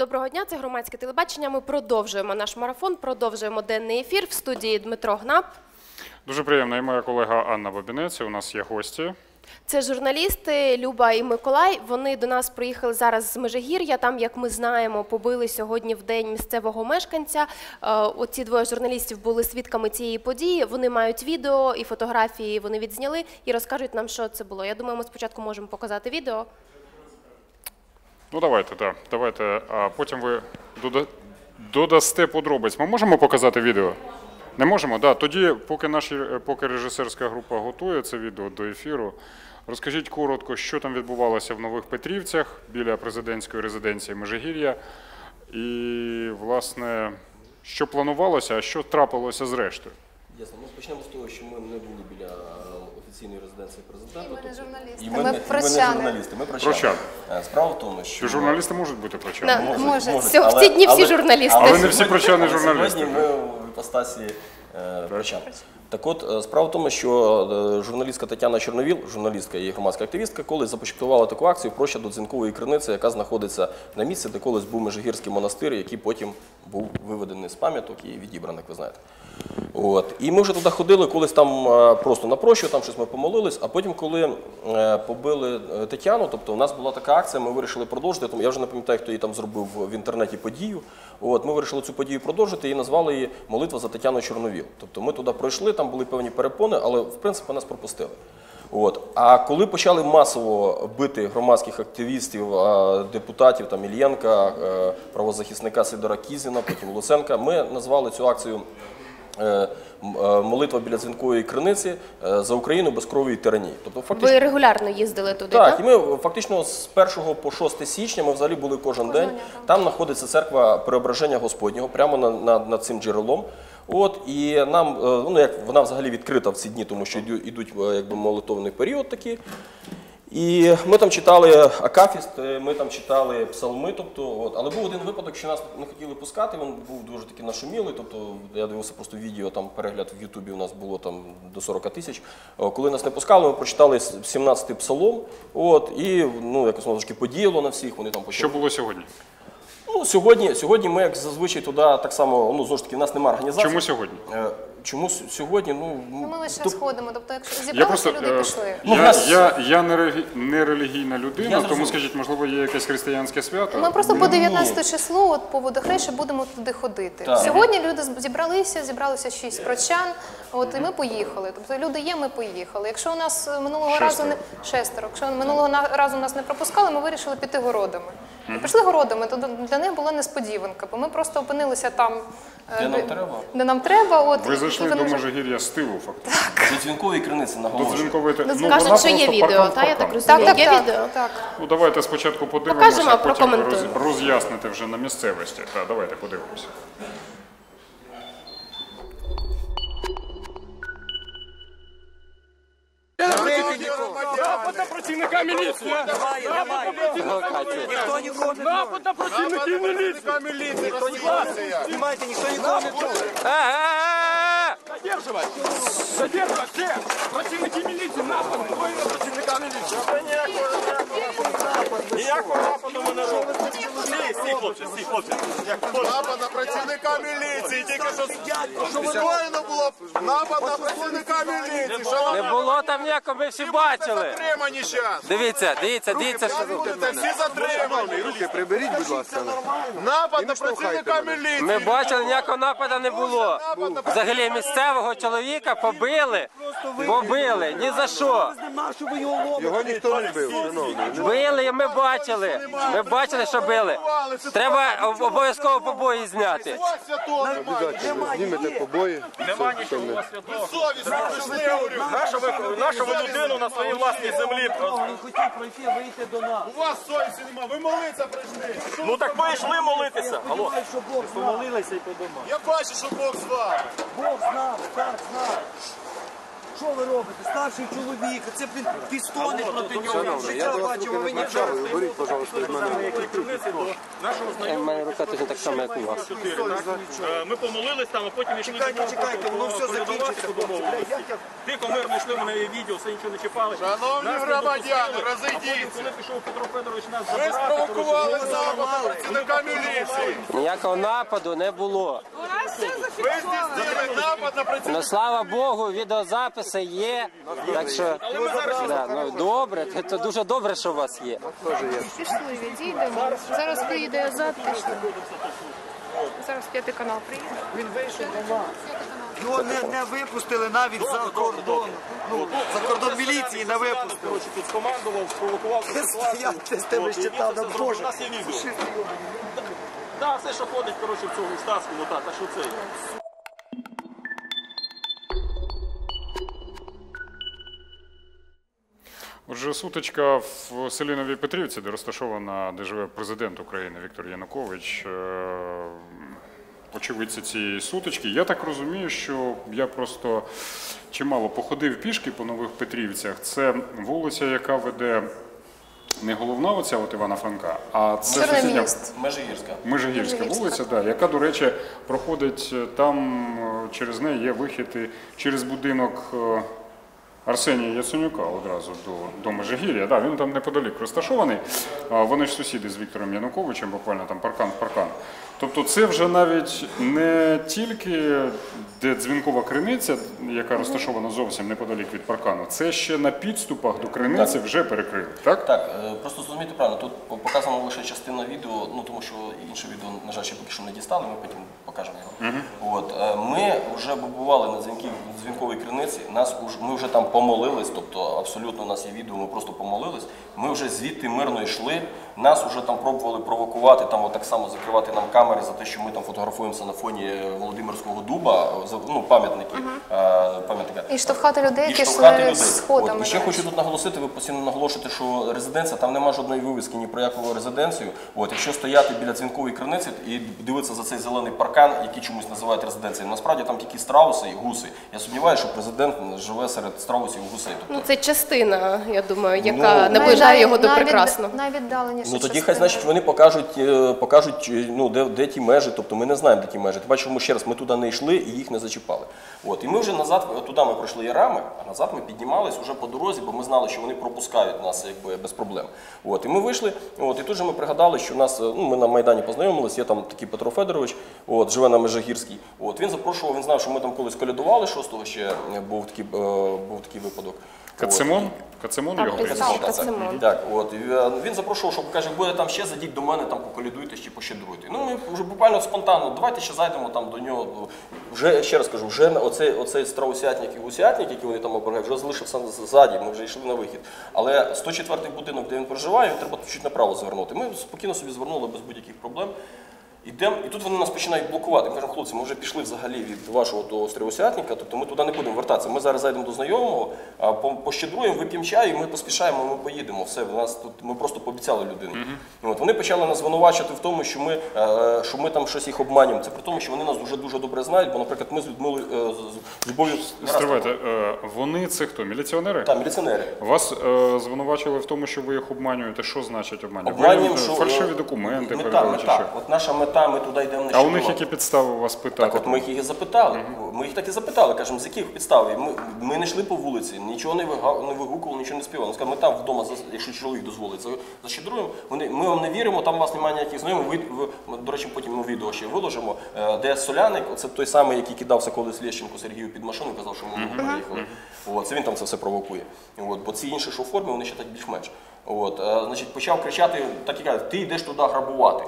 Доброго дня, це громадське телебачення. Ми продовжуємо наш марафон, продовжуємо денний ефір в студії Дмитро Гнап. Дуже приємно, і моя колега Анна Бабінець. У нас є гості. Це журналісти Люба і Миколай. Вони до нас приїхали зараз з Межигір'я. Там, як ми знаємо, побили сьогодні в день місцевого мешканця. Е, Оці двоє журналістів були свідками цієї події. Вони мають відео і фотографії. Вони відзняли і розкажуть нам, що це було. Я думаю, ми спочатку можемо показати відео. Ну давайте, так. Давайте. А потім ви додасте подробиць. Ми можемо показати відео? Не можемо? Да. Тоді, поки наші, поки режисерська група готує це відео до ефіру, розкажіть коротко, що там відбувалося в Нових Петрівцях біля президентської резиденції Межигір'я. І, власне, що планувалося, а що трапилося зрештою. Ясно. Ну, почнемо з того, що ми не були біля е, офіційної резиденції президента. І ми не тобто- журналісти, І ми журналісти, ми прощани. Прощани. Е, Справа в тому, що... Журналісти можуть бути прочани. Можуть, Може. можуть, в ці дні всі журналісти. Але не всі прощани але журналісти. Сьогодні ми в іпостасі е, прощан. Так от, е, справа в тому, що е, журналістка Тетяна Чорновіл, журналістка і громадська активістка, колись започаткувала таку акцію проща до Дзвінкової криниці, яка знаходиться на місці, де колись був Межигірський монастир, який потім був виведений з пам'яток і відібраний, ви знаєте. От. І ми вже туди ходили, колись там е, просто на прощу, там щось ми помолились, а потім, коли побили Тетяну, тобто у нас була така акція, ми вирішили продовжити. Я вже не пам'ятаю, хто її там зробив в інтернеті подію. От, ми вирішили цю подію продовжити і назвали її Молитва за Тетяну Чорновіл. Тобто ми туди пройшли, там були певні перепони, але в принципі нас пропустили. От. А коли почали масово бити громадських активістів, депутатів там Ільєнка, е, правозахисника Сидора Кізіна, потім Луценка, ми назвали цю акцію е, е, молитва біля дзвінкової криниці за Україну без крові і тиранії. Тобто, фактично, Ви регулярно їздили туди, так, так? і ми фактично з 1 по 6 січня ми взагалі були кожен день. Там знаходиться церква Преображення Господнього, прямо на, на, над цим джерелом. От і нам е, ну як вона взагалі відкрита в ці дні, тому що йдуть е, якби молитовний період такий. І ми там читали Акафіст, е, ми там читали псалми, тобто, от. але був один випадок, що нас не хотіли пускати, він був дуже такий нашумілий, тобто я дивився просто відео, там перегляд в Ютубі у нас було там до 40 тисяч. Коли нас не пускали, ми прочитали 17-й псалом, от, і ну, якось воно трошки подіяло на всіх, вони там почали. Що було сьогодні? Ну, сьогодні, сьогодні ми, як зазвичай, туди так само, ну, знову ж таки, в нас немає організації. Чому сьогодні? Е, Чому сьогодні? Ну, Ну, Ми лише тоб- сходимо. Тобто, якщо Я зібралися, просто люди е, пішли. Ну, я, нас- я, я не, релі- не релігійна людина, Я тому скажіть, можливо, є якесь християнське свято? Ми просто по 19 число, от по водохрещі, будемо туди ходити. Так. Сьогодні люди зібралися, зібралися шість прочан, от і ми поїхали. Тобто люди є, ми поїхали. Якщо у нас е, минулого разу не шестеро, якщо минулого разу нас не пропускали, ми вирішили піти городами. І пішли городами, то для них була несподіванка, бо ми просто опинилися там, е, Де нам треба? де нам треба. От, Ви зайшли до Межигір'я з тилу, фактично. До дзвінкової криниці До наголошую. дзвінкової Ну, вона Кажуть, що є просто відео, паркан в та я так паркан. розумію. Так, так, Є так, відео? так. Ну давайте спочатку подивимося, Покажемо, а потім роз, прокоментуємо. роз'ясните вже на місцевості. Так, давайте подивимося. Напад на працівника міліції! Ніхто нікого не Напад на працівників міліції! Знімайте, ніхто нікого не трогає. Задержувати! Задержувати! Все! Працівники міліції! Напад! Двоє на працівника міліції! Ніякого нападу ми не робимо! Всі, всі хлопці, всі хлопці! Напад на працівника міліції, тільки що скоєно було напад на працівника міліції. Не було там ніякого, ми всі бачили. затримані зараз? Дивіться, дивіться, дивіться, що Будете всі затримані. Руки приберіть, будь ласка. Напад на працівника міліції. ми бачили, ніякого нападу не було. Взагалі місцевого чоловіка побили, побили, ні за що. Його ніхто не бив, шановний. Били, і ми бачили. Ми бачили, що били. Треба обов'язково побої зняти. Знімете побої. Нема нічого святого. Нашу ви, людину на своїй власній землі. Він хотів пройти, вийти до нас. У вас совісті нема, ви молиться прийшли. Ну так ви йшли молитися. Алло. Помолилися і подумали. Я бачу, що Бог з вами. Бог знав, так знав. Що ви робите? Старший чоловік, це блін, пістони проти нього. Життя бачимо, ви нічого. Беріть, пожалуйста, від мене. Нашого Е, в мене рука точно так само, як у вас. Е, Ми помолились там, а потім йшли Чекайте, додому, чекайте, воно все колядувати закінчиться, по домовленості. хлопці. Бля, як я- Тихо, мирно йшли, у мене є відео, все нічого не чіпали. Шановні Нас не громадяни, допустили. розійдіться. А потім, коли пішов Петро Федорович нас Ви забирати, спровокували напад на працівника міліції. Ніякого нападу не було. Ви Ну слава Богу, відеозаписи є. Так що да, ну добре, це- дуже добре, що у вас є. Пішли, відійдемо. Зараз приїде Азат, пішли. Зараз п'ятий канал приїде. Він вийшов. Його не, не випустили навіть за кордон. Ну, за кордон міліції не випустили. коротше, тут скомандував, спровокував стояв, з щитами, це все Боже. Так, все, що ходить, коротше, в цьому штатському, так, так що це. Отже, сутичка в селі Новій Петрівці, де розташована, де живе президент України Віктор Янукович. е, Очевидці цієї сутички. Я так розумію, що я просто чимало походив пішки по Нових Петрівцях. Це вулиця, яка веде не головна оця от Івана Франка, а це сусідня міст. Межигірська. Межигірська Межигірська, вулиця, да, яка, до речі, проходить е, там, е, через неї є вихід і через будинок е, Арсенія Яценюка одразу до, до Межигір'я. Да, він там неподалік розташований. Вони ж сусіди з Віктором Януковичем, буквально там паркан в паркан. Тобто це вже навіть не тільки де дзвінкова криниця, яка розташована зовсім неподалік від паркану, це ще на підступах до криниці вже перекрили. Так? Так, е, просто зрозумійте правильно, тут по- показана лише частина відео, ну тому що інше відео, на жаль, ще поки що не дістали, ми потім покажемо його. От, е, ми вже бували на дзвінків, дзвінковій криниці, нас уж, ми вже там помолились, тобто абсолютно у нас є відео, ми просто помолились. Ми вже звідти мирно йшли, нас вже там пробували провокувати, там от так само закривати нам камери за те, що ми там фотографуємося на фоні Володимирського дуба, ну, пам'ятники, е, пам'ятника. І штовхати людей, які йшли людей. сходами. От, і ще хочу тут наголосити, ви постійно наголошуєте, що резиденція, там немає жодної вивіски ні про яку резиденцію. От, якщо стояти біля дзвінкової криниці і дивитися за цей зелений паркан, який чомусь називають резиденцією, насправді там тільки страуси і гуси. Я сумніваюся, що президент живе серед страусів і гусей. Тобто, Ну, це частина, я думаю, яка Ну, наближає його до прекрасного. Найвіддаленіше Ну тоді частина. хай значить вони покажуть, е, покажуть е, ну, де, де ті межі, тобто ми не знаємо, де ті межі. Ти бачиш, ми ще раз ми туди не йшли і їх не зачіпали. От, і ми вже назад, е, туди ми пройшли ярами, а назад ми піднімались вже по дорозі, бо ми знали, що вони пропускають нас якби, без проблем. От, і ми вийшли, от, і тут же ми пригадали, що нас, ну, ми на Майдані познайомились, є там такий Петро Федорович, от, живе на Межигірській. От, він запрошував, він знав, що ми там колись колядували 6-го ще був такий, був такий випадок. Кацимон? Кацимон його прізвище? Так, Кацимон. Так, от і, е, він запрошував, щоб каже, буде там ще зайдіть до мене, там поколядуйтесь чи пощедруйте. Ну ми вже буквально спонтанно, давайте ще зайдемо там до нього. Вже ще раз кажу, вже на- оцей, оцей страусятник і гусятник, який вони там оберігають, вже залишився ззаді, ми вже йшли на вихід. Але 104-й будинок, де він проживає, треба чуть направо звернути. Ми спокійно собі звернули без будь-яких проблем. Ідемо, і тут вони нас починають блокувати. Ми кажемо, хлопці, ми вже пішли взагалі від вашого того стрілосятника, тобто ми туди не будемо вертатися. Ми зараз зайдемо до знайомого, пощедруємо, вип'ємо чаю, і ми поспішаємо, ми поїдемо. Все, в нас тут ми просто пообіцяли людині. От вони почали нас звинувачувати в тому, що ми, е, що ми там щось їх обманюємо. Це при тому, що вони нас дуже дуже добре знають. Бо, наприклад, ми з Людмилою е, з- Любов'ю Стривайте, е, вони це хто? Міліціонери? Та, міліціонери. Вас звинувачили в тому, що ви їх обманюєте. Що значить обманювати? Обманюємо, що фальшиві документи мета, передали чи що? мета. От наша мета, ми туди йдемо не А у них які підстави вас питати? Так, от ми їх і запитали. Ми їх так і запитали, кажемо, з яких підстав? Ми, ми не йшли по вулиці, нічого не, вига- не вигукували, нічого не співали. Вони сказали, ми там вдома, якщо чоловік дозволить, за- защедруємо. Вони, ми вам не віримо, там у вас немає ніяких знайомих. Ви, ви, до речі, потім ми відео ще виложимо, е, де Соляник, це той самий, який кидався колись Лещенко Сергію під машину, казав, що ми uh переїхали. От, це він там це все провокує. От, бо ці інші, що в формі, вони ще так більш-менш. От, е, значить, почав кричати, так і каже, ти йдеш туди грабувати.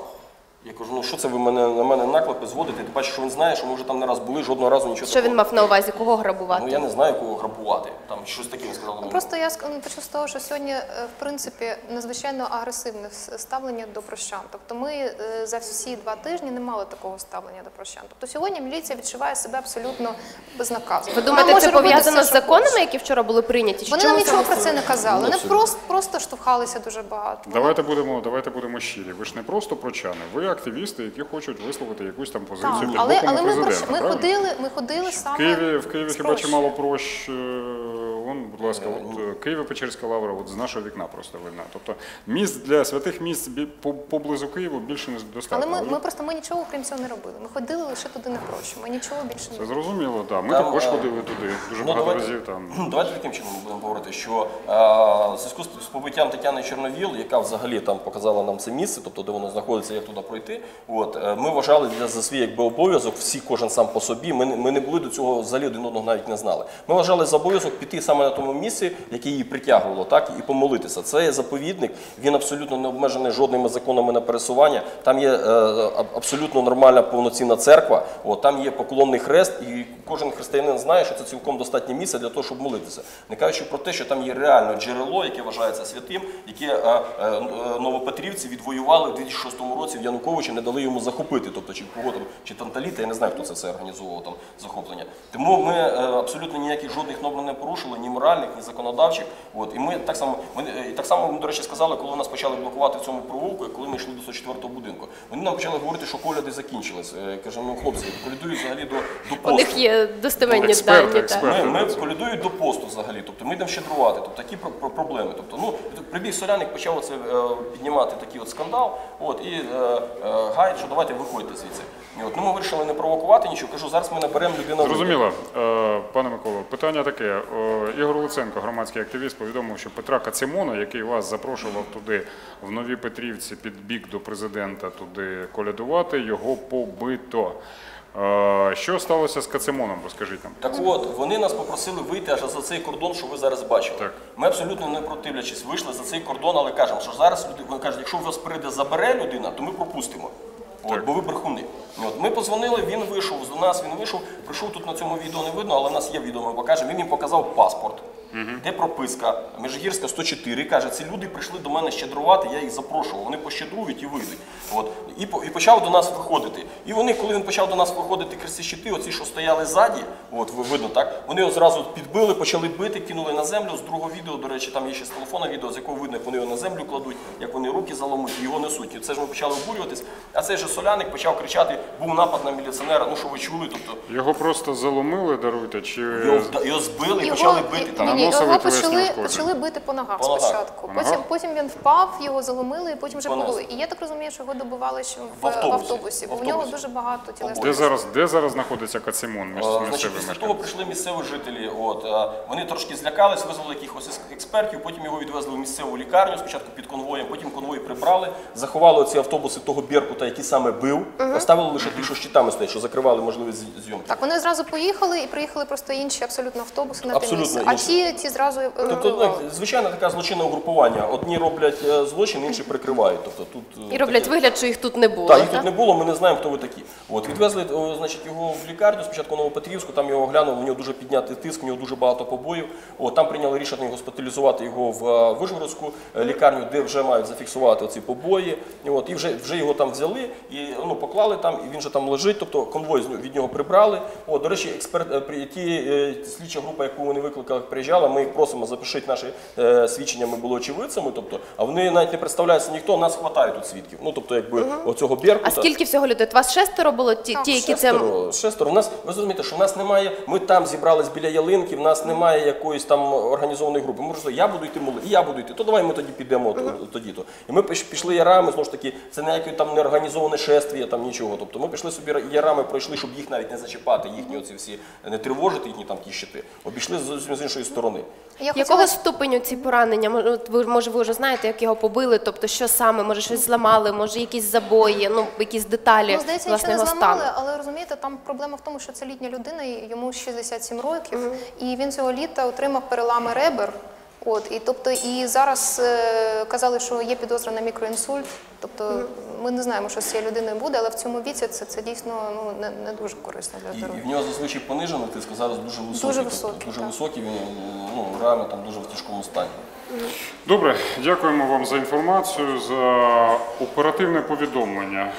Я кажу, ну що це ви мене на мене наклепи зводите? Ти бачиш, що він знає, що ми вже там не раз були, жодного разу нічого Що він мав на увазі, кого грабувати? Ну я не знаю, кого грабувати. Там щось таке він сказав. Ну, Просто я ск- ну, почну з того, що сьогодні, е, в принципі, надзвичайно агресивне с- ставлення до прощан. Тобто ми е, за всі два тижні не мали такого ставлення до прощан. Тобто сьогодні міліція відчуває себе абсолютно безнаказано. Ви думаєте, це пов'язано з законами, які вчора були прийняті? Чи Вони чому нам нічого про це не казали. Вони просто, просто штовхалися дуже багато. Давайте будемо, давайте будемо щирі. Ви ж не просто прочани, ви активісти, які хочуть висловити якусь там позицію Так, під але, боком але ми, президента. ми ходили, ми ходили В саме Києві, в Києві хіба чимало прощ е, вон, будь ласка, от е, Києво-Печерська лавра, от з нашого вікна просто видно. Тобто місць для святих місць поблизу Києва більше не достатньо. Але ми, ми просто ми нічого крім цього не робили. Ми ходили лише туди на прощу. Ми нічого більше не Це зрозуміло, так. Ми Там, також е, ходили туди дуже ну, багато давайте- разів. Там. Давайте таким чином будемо говорити, що е, в зв'язку з з побиттям Тетяни Чорновіл, яка взагалі там показала нам це місце, тобто де воно знаходиться, як туди пройти. От е, ми вважали для за свій якби обов'язок, всі кожен сам по собі. Ми, ми не були до цього взагалі один одного навіть не знали. Ми вважали за обов'язок піти саме на тому місці, яке її притягувало, так і помолитися. Це є заповідник. Він абсолютно не обмежений жодними законами на пересування. Там є е, абсолютно нормальна повноцінна церква. От там є поклонний хрест, і кожен християнин знає, що це цілком достатнє місце для того, щоб молитися. Не кажучи про те, що там є реально джерело, яке вважається святим, яке е, е, е, новопетрівці відвоювали в 2006 році в Януковича, не дали йому захопити. Тобто, чи кого там, чи Танталіта, я не знаю, хто це все організовував там захоплення. Тому ми е, абсолютно ніяких жодних норм не порушили, ні моральних, ні законодавчих. От і ми так само, ми е, і так само ми, до речі, сказали, коли нас почали блокувати в цьому провулку, коли ми йшли до 104-го будинку. Вони нам почали говорити, що коляди закінчились. Е, Кажемо, ну хлопці, колядують взагалі до, до У посту. них є достеменні дані. Ми, ми колядують до посту взагалі, тобто ми йдемо щедрувати, тобто такі про- про- проблеми. Тобто, ну, прибіг соляник, почав це піднімати такий от скандал, от, і е, е, гайд, що давайте виходьте звідси. От, ну, ми вирішили не провокувати нічого, кажу, зараз ми наберемо людину. Зрозуміло, Е, пане Миколо, питання таке. Е, Ігор Луценко, громадський активіст, повідомив, що Петра Кацимона, який вас запрошував туди в Нові Петрівці під бік до президента туди колядувати, його побито. Е, Що сталося з Кацимоном? Розкажіть нам. Так от, вони нас попросили вийти аж за цей кордон, що ви зараз бачили. Так. Ми абсолютно не противлячись, вийшли за цей кордон, але кажемо, що зараз люди вони кажуть, якщо вас прийде забере людина, то ми пропустимо. От, бо ви брехуни. От, ми позвонили, він вийшов до нас, він вийшов, прийшов тут на цьому відео не видно, але в нас є відео, ми покажемо. Він їм показав паспорт, де прописка, Межигірська 104. Каже, ці люди прийшли до мене щедрувати, я їх запрошував. Вони пощедрують і вийдуть. От. І, по- і почав до нас виходити. І вони, коли він почав до нас виходити крізь щити, оці, що стояли ззаді, от ви- видно так, вони його зразу підбили, почали бити, кинули на землю. З другого відео, до речі, там є ще з телефона відео, з якого видно, як вони його на землю кладуть, як вони руки заламуть, і його несуть. І це ж ми почали обурюватись. А цей же соляник почав кричати: був напад на міліціонера. Ну що ви чули? Тобто Його просто заломили, даруйте, чи його, вда- його збили і почали бити там. ні, ні, його почали, почали бити по ногах По ногах. спочатку. По Потім, потім він впав, його заломили, і потім вже побили. І я так розумію, що його добивали ще в, В автобусі. в автобусі, бо В в нього дуже багато тілесних. де зараз, де зараз знаходиться Кацимон? Міс- А, після того прийшли місцеві жителі. От вони трошки злякались, визвали якихось експертів. Потім його відвезли в місцеву лікарню. Спочатку під конвоєм, потім конвой прибрали, заховали ці автобуси того Беркута, який саме бив. Оставили лише ті, що щитами стоять, що закривали можливість зйомки. Так, вони зразу поїхали і приїхали просто інші абсолютно автобуси на те місце. А інші. Ті зразу Тобто, ну, звичайно, така злочинне угрупування. Одні роблять е, злочин, інші прикривають. Тобто тут е, І роблять таке- вигляд, що їх тут не було. Так, їх так? тут не було, ми не знаємо, хто ви такі. От, відвезли значить, його в лікарню, спочатку Новопетрівську, там його оглянули, у нього дуже піднятий тиск, у нього дуже багато побоїв. От, там прийняли рішення госпіталізувати його в е, Вишгородську е, лікарню, де вже мають зафіксувати ці побої. І От, і вже, вже його там взяли і ну, поклали там, і він же там лежить, тобто конвой від нього прибрали. От, до речі, експерт, при- ті, слідча група, яку вони викликали, приїжджала, ми їх просимо запишіть наші е, свідчення, ми були очевидцями, тобто, а вони навіть не представляються ніхто, нас хватає тут свідків. Ну, тобто, якби оцього Беркута. А скільки всього людей? От Вас шестеро було? Ті, ті які це Шестеро, шестеро. У нас ви розумієте, що в нас немає. Ми там зібрались біля ялинки. В нас немає якоїсь там організованої групи. Ми просто я буду йти моли, і я буду йти. То давай ми тоді підемо то- тоді. То і ми пішли ярами. Знову ж таки, це ніяке там не організоване шествіє, там нічого. Тобто ми пішли собі ярами, пройшли, щоб їх навіть не зачіпати, їхні оці всі не тривожити, їхні там ті щити. Обійшли з іншої сторони. Я Якого хотіла- ступеню ці поранення? Може, ви може ви вже знаєте, як його побили? Тобто, що саме? Може, щось зламали, може, якісь забої, ну якісь деталі Ну, здається, власне нічого не зламали, стану. але розумієте, там проблема в тому, що це літня людина, йому 67 років, і він цього літа отримав перелами ребер. От, і тобто, і зараз е, казали, що є підозра на мікроінсульт. Тобто ми не знаємо, що з цією людиною буде, але в цьому віці це, це дійсно ну, не, не дуже корисно для І, і в нього зазвичай понижений тиск, а зараз дуже високий. Дуже тобто, дуже високий, він ну, реально там дуже в тяжкому стані. Добре, дякуємо вам за інформацію, за оперативне повідомлення.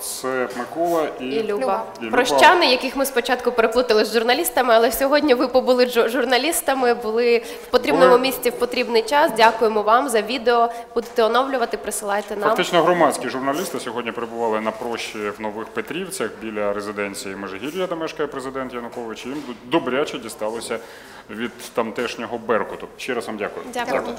Це Микола і, І Люба. Люба. І Люба. Прощани, яких ми спочатку переплутали з журналістами, але сьогодні ви побули журналістами, були в потрібному Були. місці в потрібний час. Дякуємо вам за відео. Будете оновлювати, присилайте нам. Фактично громадські журналісти сьогодні перебували на прощі в Нових Петрівцях біля резиденції Межигір'я, де мешкає президент Янукович. і Їм добряче дісталося від тамтешнього Беркуту. Ще раз вам дякую. Дякую. Дякую.